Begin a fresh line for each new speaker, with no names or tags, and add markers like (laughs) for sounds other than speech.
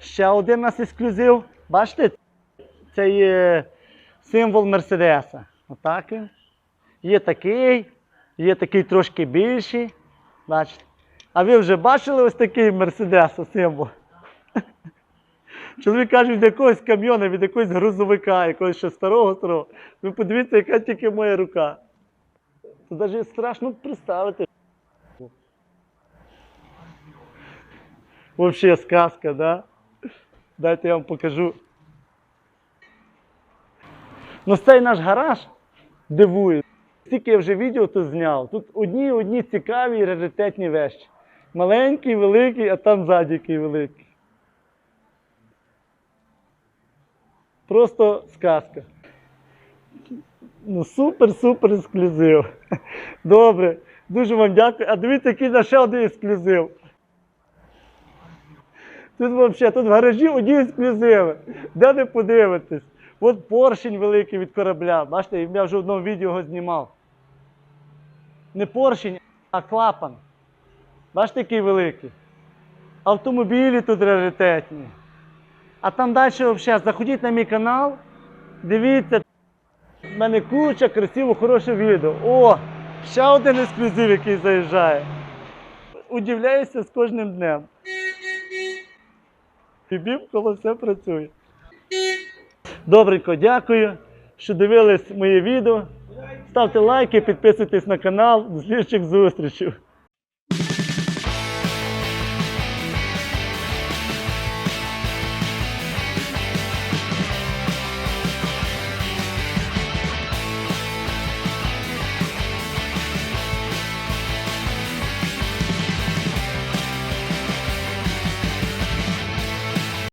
Ще один у нас ексклюзив. Бачите? Це є символ Мерседеса. Отак він. Є такий, є такий трошки більший. Бачите? А ви вже бачили ось такий Мерседеса символ? (laughs) Чоловік каже, від якогось кам'йона, від якогось грузовика, якогось ще старого старого. Ви подивіться, яка тільки моя рука. Це навіть страшно представити. Взагалі сказка, да? Дайте я вам покажу. Ну, цей наш гараж дивує. Скільки я вже відео тут зняв. Тут одні одні цікаві і раритетні вещі. Маленький, великий, а там ззаді великий. Просто сказка. Ну, супер-супер ексклюзив. Добре. Дуже вам дякую. А дивіться, який наш ще один ексклюзив. Тут взагалі, тут в гаражі одні ексклюзиви. Де не подивитесь? От поршень великий від корабля. Бачите, я вже в одному відео його знімав. Не поршень, а клапан. Бачите, який великий. Автомобілі тут раритетні. А там далі взагалі, заходіть на мій канал, дивіться. У мене куча красиво, хороше відео. О, ще один ексклюзив, який заїжджає. Удивляюся з кожним днем. Бібіп, коли все працює. Добренько, дякую, що дивились моє відео. Ставте лайки, підписуйтесь на канал. До слідчих зустрічей.